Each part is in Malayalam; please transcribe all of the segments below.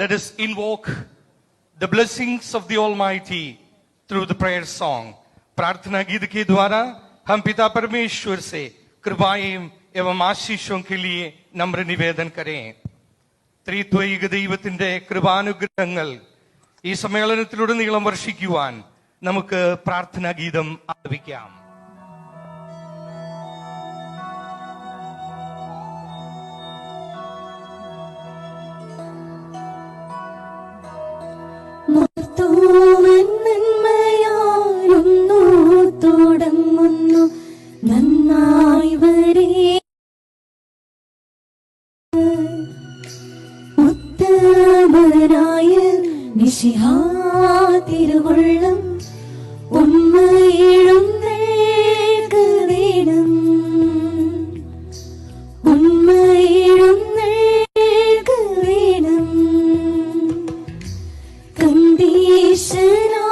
Let us invoke the blessings of the Almighty through the prayer song. प्रार्थना गीत के द्वारा हम पिता परमेश्वर से कृपाएं एवं आशीषों के लिए नम्र निवेदन करें ത്രിത്വൈക ദൈവത്തിന്റെ കൃപാനുഗ്രഹങ്ങൾ ഈ സമ്മേളനത്തിലുടനീളം വർഷിക്കുവാൻ നമുക്ക് പ്രാർത്ഥനാ ഗീതം ആലപിക്കാം നന്നായി വരേ. ഉത്തമനായ നിശിഹാ തിരുവള്ളം ഉമ്മയിഴും വേണം ഉമ്മയിഴും വേണം കണ്ടീശനായി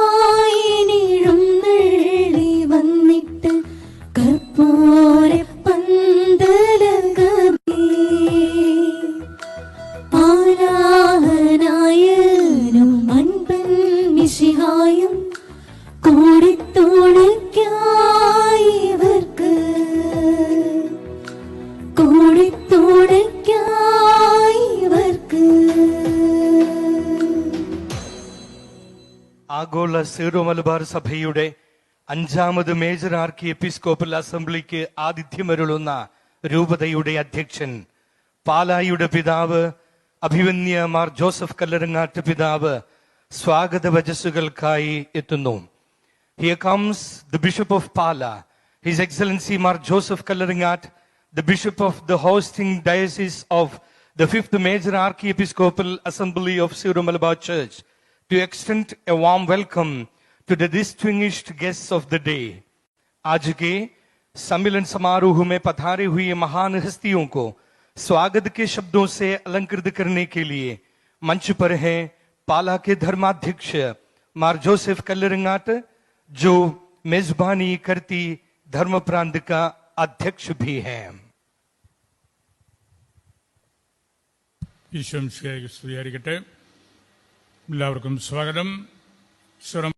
മിശിഹായും കൂടിത്തുണയ്ക്കായവർക്ക് കൂടിത്തുണയ്ക്കായവർക്ക് ആഗോള സീറോ മലബാർ സഭയുടെ അഞ്ചാമത് മേജർ ആർക്കി എപ്പിസ്കോപ്പൽ അസംബ്ലിക്ക് ആതിഥ്യമരുളുന്ന രൂപതയുടെ അധ്യക്ഷൻ പാലായുടെ പിതാവ് അഭിവന്യ മാർ ജോസഫ് കല്ലറങ്ങാട്ട് പിതാവ് സ്വാഗത വചസ്സുകൾക്കായി എത്തുന്നു Here comes the Bishop of Pala, His Excellency Mar Joseph Kalaringat, the Bishop of the hosting diocese of the Fifth Major Archiepiscopal Assembly of Syro Malabar Church, to extend a warm welcome to the distinguished guests of the day. आज के सम्मेलन समारोह में पधारे हुए महान हस्तियों को स्वागत के शब्दों से अलंकृत करने के लिए मंच पर हैं पाला के धर्माध्यक्ष मार जोसेफ कल्लरंगाट जो मेजबानी करती धर्म प्रांत का अध्यक्ष भी हैं ഈശ്വംശിയായി സ്തുതിയായിരിക്കട്ടെ എല്ലാവർക്കും സ്വാഗതം സുറം